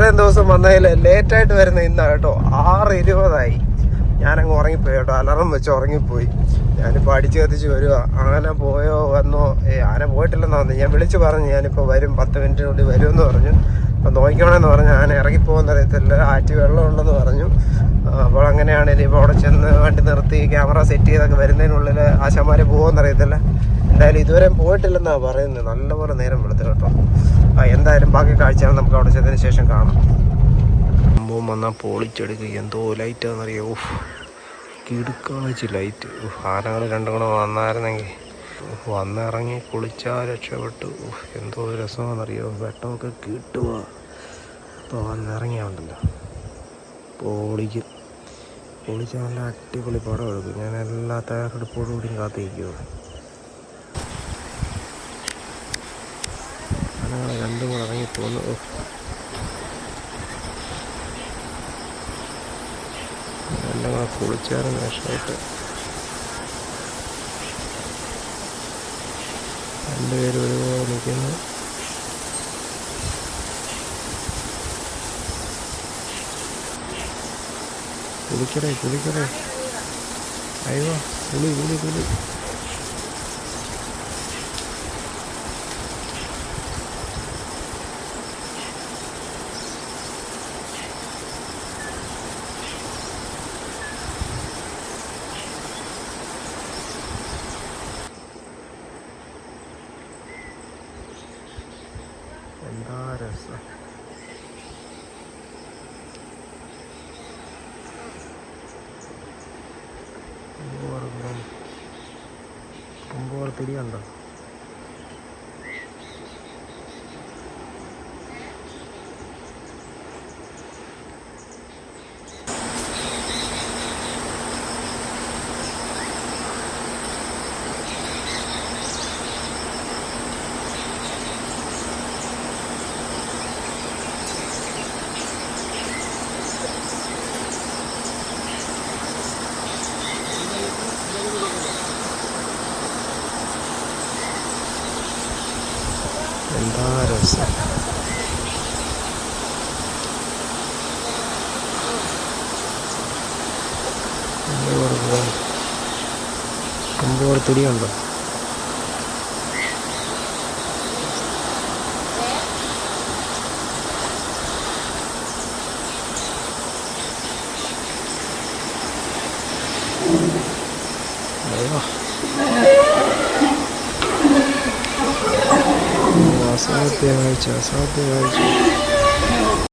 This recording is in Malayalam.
ഇത്രയും ദിവസം വന്നതിൽ ലേറ്റായിട്ട് വരുന്ന ഇന്നാണ് കേട്ടോ. ആറ് ഇരുപതായി. ഞാനങ്ങ് ഉറങ്ങിപ്പോയി കേട്ടോ. അലാറം വെച്ച് ഉറങ്ങിപ്പോയി. ഞാനിപ്പോൾ അടിച്ചു കത്തിച്ച് വരുക ആന പോയോ വന്നോ? ഏ ആന പോയിട്ടില്ലെന്ന് ഞാൻ വിളിച്ച് പറഞ്ഞു ഞാനിപ്പോൾ വരും പത്ത് മിനിറ്റിനുള്ളിൽ വരുമെന്ന് പറഞ്ഞു. അപ്പം നോക്കണമെന്ന് പറഞ്ഞു ആന ഇറങ്ങിപ്പോകുന്ന അറിയത്തില്ല. ആറ്റി വെള്ളം ഉണ്ടെന്ന് പറഞ്ഞു. അപ്പോൾ അങ്ങനെയാണെങ്കിൽ ഇപ്പോൾ അവിടെ ചെന്ന് വണ്ടി നിർത്തി ക്യാമറ സെറ്റ് ചെയ്തൊക്കെ വരുന്നതിനുള്ളിൽ ആശാമാർ പോകുമെന്ന് അറിയത്തില്ല. എന്തായാലും ഇതുവരെ പോയിട്ടില്ലെന്നാണ് പറയുന്നത് നല്ലപോലെ നേരം വെളുത്ത് കേട്ടോ. എന്തായാലും ബാക്കി കാഴ്ചകൾ നമുക്ക് അവിടെ ചെന്നതിന് ശേഷം കാണാം. സംഭവം വന്നാൽ പൊളിച്ചെടുക്കുക എന്തോ ലൈറ്റാണെന്നറിയോ ഓഫ് വെച്ച് ലൈറ്റ്. ആനകൾ രണ്ടും കൂടെ വന്നായിരുന്നെങ്കിൽ വന്നിറങ്ങി കുളിച്ചാൽ രക്ഷപ്പെട്ടു. എന്തോ രസമാണെന്നറിയോ വെട്ടമൊക്കെ കിട്ടുക ഇപ്പോൾ വന്നിറങ്ങിയാണ്ടല്ലോ പൊളിക്കും. പൊളിച്ച് നല്ല അടിപൊളി പടം എടുക്കും ഞാൻ എല്ലാ തയ്യാറെടുപ്പോടും കൂടിയും കാത്തിരിക്കുക ആനകളെ രണ്ടും കൂടെ ഇറങ്ങി പോകുന്നു എല്ലാം കൂടെ കുളിച്ചായിരുന്നു രക്ഷപ്പെട്ട് രണ്ടുപേരും ഒരുപോലെ നിൽക്കുന്നു. കുളിക്കടേ കുളിക്കടേ. അയ്യോ കുളി കുളി കുളി. എന്താ രസം? കുമ്പോറ് പിടി കണ്ടോ എന്താ രസം? കുമ്പോറ് തിരി Sate, Ocho, Sate, Ocho.